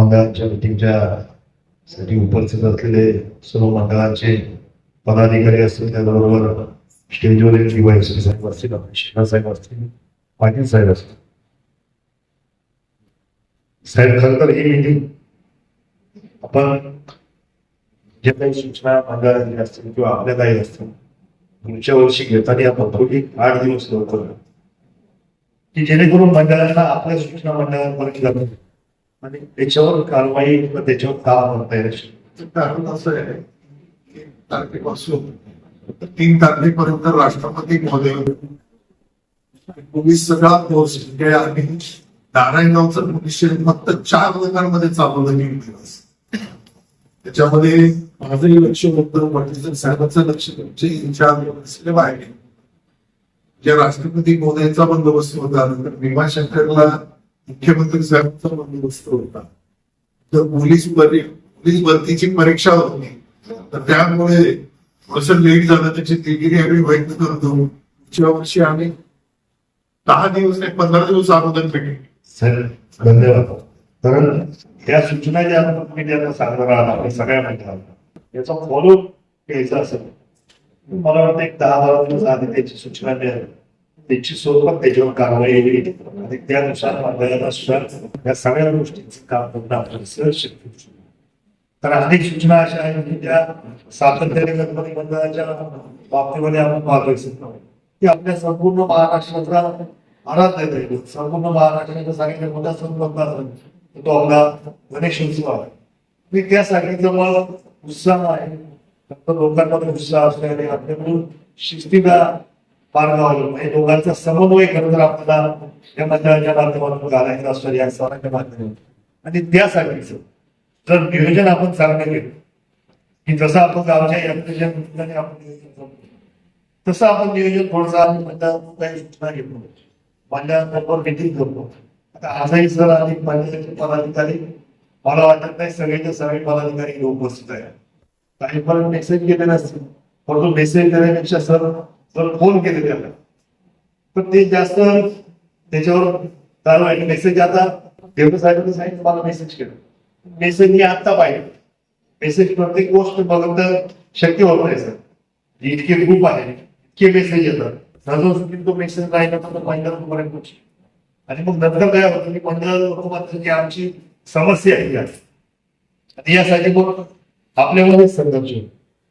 मंडळांच्या मिटिंगच्या साठी उपस्थित असलेले सर्व मंडळांचे पदाधिकारी असतील त्याबरोबर स्टेजवरील डीवायसी साहेब असतील शेखर साहेब असतील पाटील साहेब असतील. साहेब खरं तर ही मिटिंग आपण जे काही सूचना मंडळांनी असतील किंवा आपल्या काही असतील पुढच्या वर्षी घेताना आपण थोडी आठ दिवस लवकर. की जेणेकरून मंडळांना आपल्या सूचना मंडळांपर्यंत जातात आणि त्याच्यावर कारवाई किंवा त्याच्यावर काम करता येईल कारण असं आहे की तारखेपासून तीन तारखेपर्यंत राष्ट्रपती महोदय पोलीस सगळा कोर्स म्हणजे आम्ही नारायणगावचं पोलीस स्टेशन फक्त चार वर्गांमध्ये चालवलं गेलं. दिवस त्याच्यामध्ये माझंही लक्ष होतं पाटील साहेबांचं लक्ष तुमचे इंचार दिवसले बाहेर. जे राष्ट्रपती महोदयांचा बंदोबस्त होता नंतर भीमाशंकरला मुख्यमंत्री साहेबांचा बंदोबस्त होता. तर पोलीस पोलीस भरतीची परीक्षा होती. तर त्यामुळे कसं लेट झालं त्याची दिलगिरी आम्ही व्यक्त करतो. पुढच्या वर्षी आम्ही दहा दिवस नाही पंधरा दिवस अगोदर भेटेल. सर धन्यवाद. कारण या सूचना ज्या आपण तुम्ही ज्यांना सांगणार आहात सगळ्या मंडळांना याचा फॉलो घ्यायचा असेल. मला वाटतं एक दहा बारा दिवस आधी त्याची सूचना द्यावी त्याची सोबत त्याच्यावर कारवाई आणि त्यानुसार मंडळाला सुद्धा या सगळ्या गोष्टींचं काम करणं आपल्याला सहज शक्य तर अनेक सूचना अशा आहेत की त्या सातत्याने गणपती मंडळाच्या बाबतीमध्ये आपण पाहतोय की आपल्या संपूर्ण महाराष्ट्राचा आराध्य दैवत संपूर्ण महाराष्ट्राचा सांगितलं मोठा सण कोणता सण तो आपला गणेश उत्सव आहे. मी त्यासाठी जवळ उत्साह आहे. फक्त लोकांमध्ये उत्साह असल्याने आपल्याकडून शिस्तीला मार्ग म्हणजे दोघांचा समन्वय खरं तर आपल्याला या मंडळाच्या माध्यमातून घालायचा असतो या सणाच्या माध्यमातून. आणि त्यासाठीच जर नियोजन आपण चांगलं केलं की जसं आपण गावच्या यंत्रणेच्या आपण नियोजन तसं आपण नियोजन थोडंसं आम्ही मंडळातून काही घेतो. मंडळाबरोबर मिटिंग करतो. आता आजही सर आणि मंडळाचे पदाधिकारी मला वाटत नाही सगळेचे सगळे पदाधिकारी इथे उपस्थित आहेत. काही पण मेसेज केलेले नसतील परंतु मेसेज देण्यापेक्षा सर जर फोन केले त्यांना. पण ते जास्त त्याच्यावर कारवाई मेसेज आता देवता साहेबांनी सांगितलं मला मेसेज केलं मेसेज मी आत्ता पाहिजे मेसेज प्रत्येक गोष्ट बघणं शक्य होत नाही सर. इतके ग्रुप आहे इतके मेसेज येतात. सहजासहजी तो मेसेज राहिला तर मंडळापर्यंत पोहोचेल. आणि मग नंतर काय होतं की पंधरा लोक जी की आमची समस्या आहे आणि यासाठी मग आपल्यामध्ये संघर्ष पण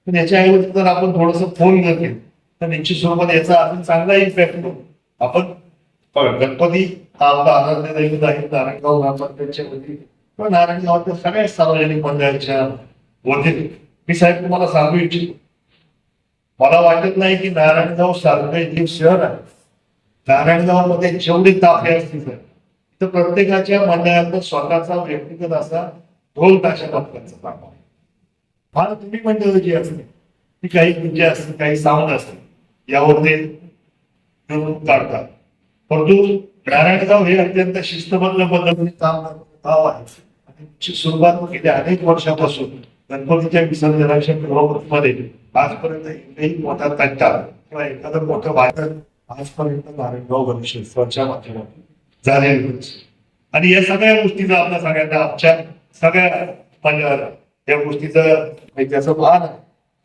पण याच्याऐवजी जर आपण थोडस फोन न केलं तर त्यांची स्वरूपात याचा आपण चांगला इम्पॅक्ट होतो आपण गणपती हा आपला आराध्य दैवत आहे. नारायणगाव ग्रामपंचायतच्या वतीने. किंवा नारायणगावातल्या सगळ्या सार्वजनिक मंडळाच्या वतीने. मी साहेब तुम्हाला सांगू इच्छितो. मला वाटत नाही की नारायणगाव सारखं जे शहर आहे. नारायणगावमध्ये जेवढी ताफे असतील सर, तर प्रत्येकाच्या मंडळात स्वतःचा व्यक्तिगत असा ढोल ताशा पथकांचा काम आहे फार तुम्ही मंडळ जी असते ती काही पूजा असते काही साऊंड असते यावरती काढतात. परंतु नारायणगाव हे अत्यंत शिस्तबद्ध पद्धतीने काम गाव आहे. आणि सुरुवात गेल्या अनेक वर्षापासून गणपतीच्या विसर्जनाच्या मिरवणुकीमध्ये आजपर्यंत एकही मोठा तट्टा किंवा एखादं मोठं वादळ आजपर्यंत नारायणगाव गणेशोत्सवाच्या माध्यमातून झालेलं आणि या सगळ्या गोष्टीचा आपल्या सगळ्यांना आमच्या सगळ्या या गोष्टीचं म्हणजे त्याचं भान आहे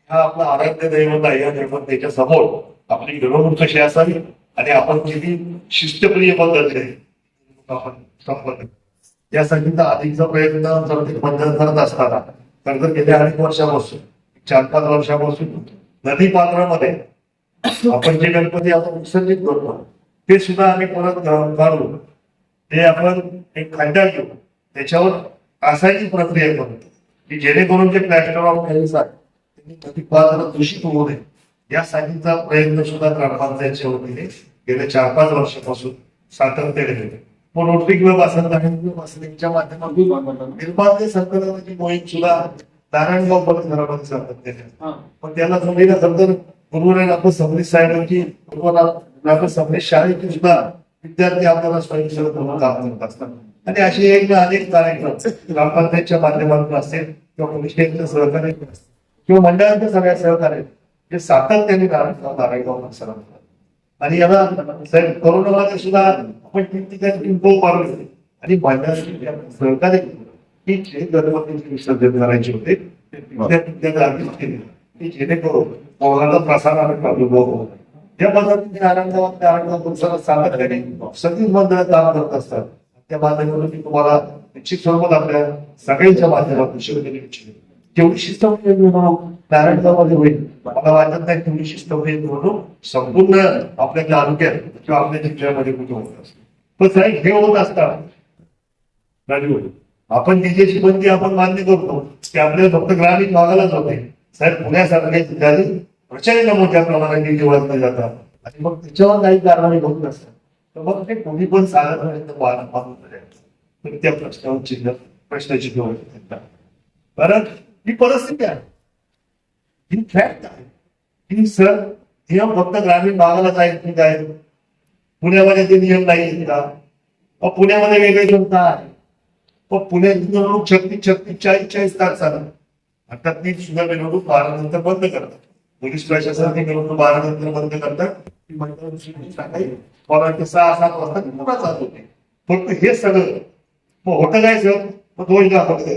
हा आपला आराध्य दैवत आहे आणि आपण त्याच्यासमोर आपली घडवणूक कशी असावी आणि आपण किती शिस्तप्रिय पद्धतीने आपण यासाठीचा अधिकचा प्रयत्न जर ते करत असताना तर जर गेल्या अनेक वर्षापासून चार पाच वर्षापासून नदी पात्रामध्ये आपण जे गणपती आपण विसर्जित करतो ते सुद्धा आम्ही परत घा- काढू ते आपण एक खड्डा घेऊ त्याच्यावर असायची प्रक्रिया करतो की जेणेकरून जे प्लॅस्टर ऑफ पॅरिस आहे. दूषित होऊ नये यासाठीचा प्रयत्न सुद्धा ग्रामपंचायतच्या वतीने गेल्या चार पाच वर्षापासून सातत्याने रोटरी क्लब असेल यांच्या माध्यमातून निर्माण संकलनाची मोहीम सुद्धा नारायणगाव परिसरामध्ये सातत्याने पण त्याला जमिनीला खरं तर गुरुनानक सबनीस साहेबांची गुरुनानक सबनीस शाळेची सुद्धा विद्यार्थी आपल्याला स्वयंसेवक म्हणून काम करत असतात. आणि असे एक अनेक कार्यक्रम ग्रामपंचायतच्या माध्यमातून असेल किंवा पोलीस स्टेशनच्या सहकार्य किंवा मंडळांच्या सगळ्या सहकार्य जे सातत्याने नारायणगाव नारायणगाव आणि याला साहेब कोरोनामध्ये सुद्धा आपण ठिकठिकाणी पिंपो मारले आणि मंडळाचे सहकार्य केलं, की जे गणपतीचे विसर्जन करायचे होते ते तिथल्या जेणेकरून कोरोनाचा प्रसार आणि प्रादुर्भाव होऊ या पद्धतीने आनंदावर आनंद परिसरात सातत्याने सगळी मंडळ काम करत असतात. त्या माध्यमातून मी तुम्हाला निश्चित स्वरूपात आपल्या सगळ्यांच्या माध्यमातून शिवलेली इच्छितो तेवढी शिस्त म्हणून नारायणगावमध्ये होईल? मला वाटत नाही तेवढी होईल म्हणून संपूर्ण आपल्या तालुक्यात किंवा आपल्या जिल्ह्यामध्ये कुठे होत असत. पण साहेब हे होत असतात राजू आपण डीजेची बंदी आपण मान्य करतो. की आपल्याला फक्त ग्रामीण भागालाच होते साहेब पुण्यासारख्या ठिकाणी प्रचंड मोठ्या प्रमाणात डीजे वाचले जातात. आणि मग त्याच्यावर काही कारवाई होत नसतात तर मग ते कोणी पण साधारणपर्यंत त्या प्रश्नावर चिन्ह प्रश्नचिन्ह होत परत ही परिस्थिती आहे. ही फॅक्ट आहे. ही सर नियम फक्त ग्रामीण भागालाच आहेत काय पुण्यामध्ये ते नियम नाही आहेत का? मग पुण्यामध्ये वेगळे जनता आहे. पण पुणे निवडणूक छत्तीस छत्तीस चाळीस चाळीस तास चालत आता ती सुद्धा निवडणूक बारा नंतर बंद करतात. पोलीस प्रशासन ती निवडणूक बारा नंतर बंद करतात. सहा सात वाजता पुन्हा चालू होते फक्त हे सगळं. मग होतं काय सर? मग दोष दाखवत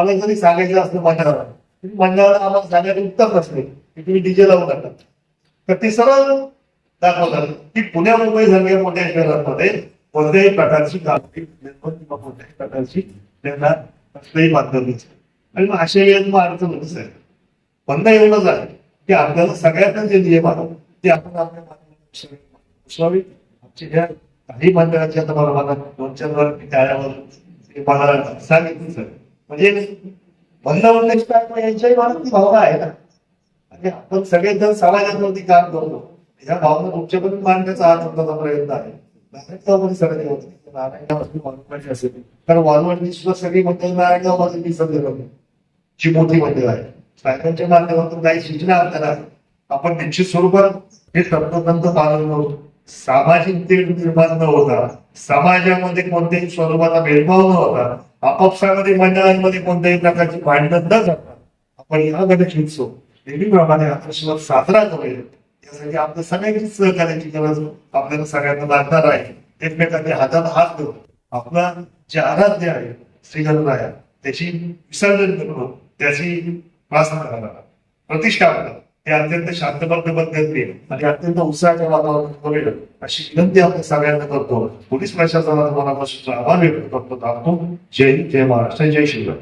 मला जरी सांगायचं असलं मंडळाला तरी मंडळाला आम्हाला सांगायचं उत्तर नसते की तुम्ही डीजे लावू नका तर ते सरळ दाखवतात. की पुण्या मुंबई सारख्या मोठ्या शहरांमध्ये कोणत्याही प्रकारची गावठी कोणत्याही प्रकारची त्यांना कसलंही माध्यम नसतं आणि मग अशा वेळेत मग अडचण होत आहे. बंद एवढंच आहे की आपल्याला सगळ्यांना जे नियम आहे ते आपण आपल्या माध्यमातून पुसवावे आमच्या ज्या काही मंडळाच्या तुम्हाला मला दोन चार वर त्यावर सांगितलं सर म्हणजे बंद होण्याची यांच्याही मनात ती भावना आहे ना. आणि आपण सगळेजण समाजावरती काम करतो. या भावना तुमच्यापर्यंत मांडण्याचा हा तुमचा प्रयत्न आहे. नारायणगावमध्ये सगळे होते. नारायणगाव वालवडी असेल. कारण वालवडची सुद्धा सगळी मंडळ नारायणगावमध्ये विसरले जी मोठी मंडळ आहे. सायकांच्या माध्यमातून काही सूचना आपल्याला आपण निश्चित स्वरूपात हे तंतोतंत पालन करू. सामाजिक तेढ निर्माण न होता समाजामध्ये कोणत्याही स्वरूपाचा भेदभाव न होता आपापसामध्ये मंडळांमध्ये कोणत्याही प्रकारची भांडण न करता आपण या गणेश उत्सव नेहमीप्रमाणे आकर्षणात साजरा करूया. यासाठी आपल्या सगळ्यांची सहकार्याची गरज आपल्याला सगळ्यांना लागणार आहे. एकमेकांनी हातात हात देऊन आपला जे आराध्य आहे श्री गणराया त्याची विसर्जन करून त्याची प्रार्थना करा प्रतिष्ठा करा हे अत्यंत शांतबद्ध पद्धतीने आणि अत्यंत उत्साहाच्या वातावरणात करूया अशी विनंती आपण सगळ्यांना करतो. पोलीस प्रशासनाला मनापासून आभार व्यक्त करतो. थांबतो जय हिंद, जय महाराष्ट्र जय श्रीराम